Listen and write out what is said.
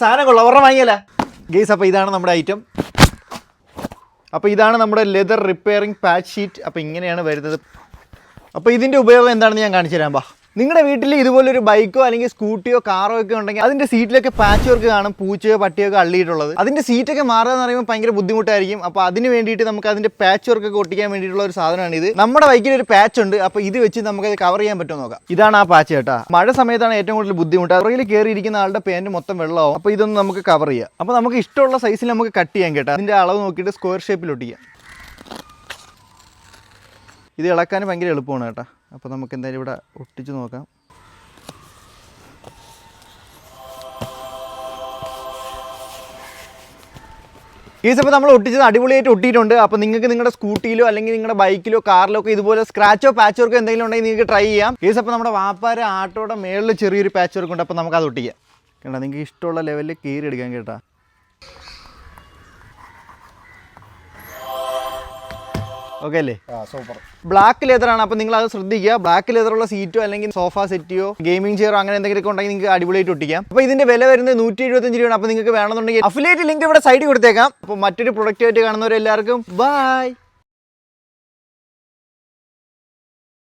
സാധനം കൊള്ളാം വാങ്ങിയല്ല? ഗേസ് അപ്പോൾ ഇതാണ് നമ്മുടെ ഐറ്റം അപ്പോൾ ഇതാണ് നമ്മുടെ ലെതർ റിപ്പയറിംഗ് പാച്ച് ഷീറ്റ് അപ്പോൾ ഇങ്ങനെയാണ് വരുന്നത്. അപ്പോൾ ഇതിന്റെ ഉപയോഗം എന്താണെന്ന് ഞാൻ കാണിച്ചു തരാം ബാ. നിങ്ങളുടെ വീട്ടിൽ ഇതുപോലൊരു ബൈക്കോ അല്ലെങ്കിൽ സ്കൂട്ടിയോ കാറോ ഒക്കെ ഉണ്ടെങ്കിൽ അതിന്റെ സീറ്റിലൊക്കെ പാച്ച് വർക്ക് കാണും പൂച്ചയോ പട്ടിയോ ഒക്കെ അള്ളിയിട്ടുള്ളത്. അതിന്റെ സീറ്റൊക്കെ മാറുക എന്ന് പറയുമ്പോൾ ഭയങ്കര ബുദ്ധിമുട്ടായിരിക്കും. അപ്പോൾ അതിന് വേണ്ടിയിട്ട് നമുക്ക് അതിന്റെ പാച്ച് വർക്ക് ഒക്കെ ഒട്ടിക്കാൻ വേണ്ടിയിട്ടുള്ള ഒരു സാധനമാണ് ഇത്. നമ്മുടെ ബൈക്കിൽ ഒരു പാച്ച് ഉണ്ട്. അപ്പോൾ ഇത് വെച്ച് നമുക്ക് അത് കവർ ചെയ്യാൻ പറ്റുമോ നോക്കാം. ഇതാണ് ആ പാച്ച് കേട്ടോ. മഴ സമയത്താണ് ഏറ്റവും കൂടുതൽ ബുദ്ധിമുട്ട്. പുറകിൽ കയറിയിരിക്കുന്ന ആളുടെ പേന്റ് മൊത്തം വെള്ളമാവും. അപ്പോൾ ഇതൊന്ന് നമുക്ക് കവർ ചെയ്യാം. അപ്പോൾ നമുക്ക് ഇഷ്ടമുള്ള സൈസിൽ നമുക്ക് കട്ട് ചെയ്യാൻ കേട്ടാ. അതിന്റെ അളവ് നോക്കിയിട്ട് സ്ക്വയർ ഷേപ്പിൽ ഒട്ടിക്കാം. ഇത് ഇളക്കാൻ ഭയങ്കര എളുപ്പമാണ് കേട്ടോ. അപ്പോൾ നമുക്ക് എന്തായാലും ഇവിടെ ഒട്ടിച്ച് നോക്കാം. ഈ സമയത്ത് നമ്മൾ ഒട്ടിച്ചത് അടിപൊളിയായിട്ട് ഒട്ടിയിട്ടുണ്ട്. അപ്പോൾ നിങ്ങൾക്ക് നിങ്ങളുടെ സ്കൂട്ടിയിലോ അല്ലെങ്കിൽ നിങ്ങളുടെ ബൈക്കിലോ കാറിലോ ഒക്കെ ഇതുപോലെ സ്ക്രാച്ചോ പാച്ച് വർക്കോ എന്തെങ്കിലും ഉണ്ടെങ്കിൽ നിങ്ങൾക്ക് ട്രൈ ചെയ്യാം. ഈ സമയത്ത് നമ്മുടെ വാപ്പാര ആട്ടോടെ മേളിൽ ചെറിയൊരു പാച്ച് വർക്ക് ഉണ്ട്. അപ്പോൾ നമുക്ക് അത് ഒട്ടിക്കാം. കേട്ടോ നിങ്ങൾക്ക് ഇഷ്ടമുള്ള ലെവലിൽ കീറി എടുക്കാൻ കേട്ടോ. ഓക്കെ അല്ലേ? സൂപ്പർ. ബ്ലാക്ക് ലെതർ ആണ്. അപ്പോൾ നിങ്ങൾ അത് ശ്രദ്ധിക്കുക ബ്ലാക്ക് ലെതറുള്ള സീറ്റോ അല്ലെങ്കിൽ സോഫ സെറ്റിയോ ഗെയിമിംഗ് ചെയറോ അങ്ങനെ എന്തെങ്കിലും ഉണ്ടെങ്കിൽ നിങ്ങൾക്ക് അടിപൊളിയായിട്ട് ഒട്ടിക്കാം. അപ്പോൾ ഇതിന്റെ വില വരുന്നത് നൂറ്റി എഴുപത്തഞ്ച് രൂപയാണ്. അപ്പോൾ നിങ്ങൾക്ക് വേണമെന്നുണ്ടെങ്കിൽ അഫിലേറ്റ് ലിങ്ക് ഇവിടെ സൈഡിൽ കൊടുത്തേക്കാം. അപ്പോൾ മറ്റൊരു പ്രൊഡക്റ്റ് ആയിട്ട് കാണുന്നവരെല്ലാവർക്കും ബൈ